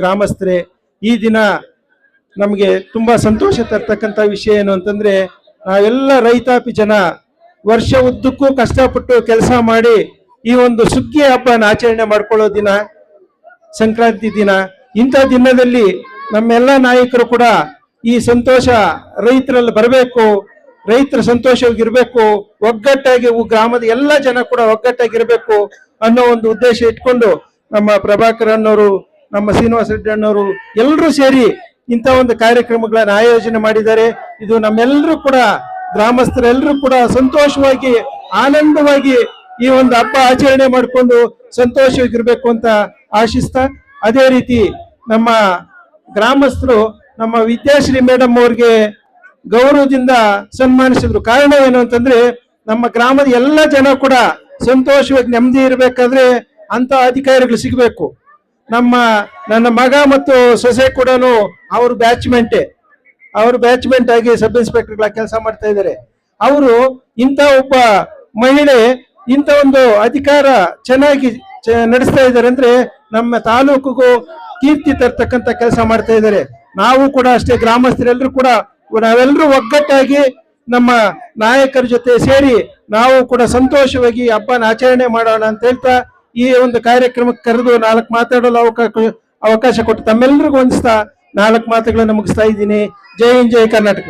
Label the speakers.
Speaker 1: ಗ್ರಾಮಸ್ಥರೇ, ಈ ದಿನ ನಮಗೆ ತುಂಬ ಸಂತೋಷ ತರ್ತಕ್ಕಂಥ ವಿಷಯ ಏನು ಅಂತಂದರೆ, ನಾವೆಲ್ಲ ರೈತಾಪಿ ಜನ ವರ್ಷ ಉದ್ದಕ್ಕೂ ಕಷ್ಟಪಟ್ಟು ಕೆಲಸ ಮಾಡಿ ಈ ಒಂದು ಸುಗ್ಗಿ ಹಬ್ಬನ ಆಚರಣೆ ಮಾಡ್ಕೊಳ್ಳೋ ದಿನ, ಸಂಕ್ರಾಂತಿ ದಿನ. ಇಂಥ ದಿನದಲ್ಲಿ ನಮ್ಮೆಲ್ಲ ನಾಯಕರು ಕೂಡ ಈ ಸಂತೋಷ ರೈತರಲ್ಲಿ ಬರಬೇಕು, ರೈತರ ಸಂತೋಷವಾಗಿರಬೇಕು ಒಗ್ಗಟ್ಟಾಗಿ ಗ್ರಾಮದ ಎಲ್ಲ ಜನ ಕೂಡ ಒಗ್ಗಟ್ಟಾಗಿರಬೇಕು ಅನ್ನೋ ಒಂದು ಉದ್ದೇಶ ಇಟ್ಕೊಂಡು ನಮ್ಮ ಪ್ರಭಾಕರ್ ಅಣ್ಣವರು ನಮ್ಮ ಶ್ರೀನಿವಾಸ ರೆಡ್ಡಿ ಅಣ್ಣವರು ಎಲ್ಲರೂ ಸೇರಿ ಇಂಥ ಒಂದು ಕಾರ್ಯಕ್ರಮಗಳನ್ನು ಆಯೋಜನೆ ಮಾಡಿದ್ದಾರೆ. ಇದು ನಮ್ಮೆಲ್ಲರೂ ಕೂಡ ಗ್ರಾಮಸ್ಥರೆಲ್ಲರೂ ಕೂಡ ಸಂತೋಷವಾಗಿ, ಆನಂದವಾಗಿ ಈ ಒಂದು ಹಬ್ಬ ಆಚರಣೆ ಮಾಡಿಕೊಂಡು ಸಂತೋಷವಾಗಿರ್ಬೇಕು ಅಂತ ಆಶಿಸ್ತಾ, ಅದೇ ರೀತಿ ನಮ್ಮ ಗ್ರಾಮಸ್ಥರು, ನಮ್ಮ ವಿದ್ಯಾಶ್ರೀ ಮೇಡಮ್ ಅವ್ರಿಗೆ ಗೌರವದಿಂದ ಸನ್ಮಾನಿಸಿದ್ರು. ಕಾರಣ ಏನು ಅಂತಂದ್ರೆ, ನಮ್ಮ ಗ್ರಾಮದ ಎಲ್ಲ ಜನ ಕೂಡ ಸಂತೋಷವಾಗಿ ನೆಮ್ಮದಿ ಇರಬೇಕಾದ್ರೆ ಅಂತ ಅಧಿಕಾರಿಗಳು ಸಿಗಬೇಕು. ನಮ್ಮ, ನನ್ನ ಮಗ ಮತ್ತು ಸೊಸೆ ಕೂಡ ಅವ್ರ ಬ್ಯಾಚ್ಮೆಂಟೇ. ಅವರು ಬ್ಯಾಚ್ಮೆಂಟ್ ಆಗಿ ಸಬ್ ಇನ್ಸ್ಪೆಕ್ಟರ್ಗಳ ಕೆಲಸ ಮಾಡ್ತಾ ಇದ್ದಾರೆ. ಅವರು ಇಂಥ ಒಬ್ಬ ಮಹಿಳೆ, ಇಂಥ ಒಂದು ಅಧಿಕಾರ ಚೆನ್ನಾಗಿ ನಡೆಸ್ತಾ ಇದ್ದಾರೆ ಅಂದ್ರೆ ನಮ್ಮ ತಾಲೂಕಿಗೂ ಕೀರ್ತಿ ತರ್ತಕ್ಕಂಥ ಕೆಲಸ ಮಾಡ್ತಾ ಇದ್ದಾರೆ. ನಾವು ಕೂಡ ಅಷ್ಟೇ ಗ್ರಾಮಸ್ಥರೆಲ್ಲರೂ ಕೂಡ ನಾವೆಲ್ಲರೂ ಒಗ್ಗಟ್ಟಾಗಿ ನಮ್ಮ ನಾಯಕರ ಜೊತೆ ಸೇರಿ ನಾವು ಕೂಡ ಸಂತೋಷವಾಗಿ ಹಬ್ಬನ ಆಚರಣೆ ಮಾಡೋಣ ಅಂತ ಹೇಳ್ತಾ ಈ ಒಂದು ಕಾರ್ಯಕ್ರಮಕ್ಕೆ ಕರೆದು ನಾಲ್ಕು ಮಾತಾಡಲು ಅವಕಾಶ ಅವಕಾಶ ಕೊಟ್ಟು ತಮ್ಮೆಲ್ಲರಿಗೂ ಹೊಂದಿಸ್ತಾ ನಾಲ್ಕು ಮಾತುಗಳನ್ನು ಮುಗಿಸ್ತಾ ಇದ್ದೀನಿ. ಜೈ ಹಿಂದ್, ಜೈ ಕರ್ನಾಟಕ.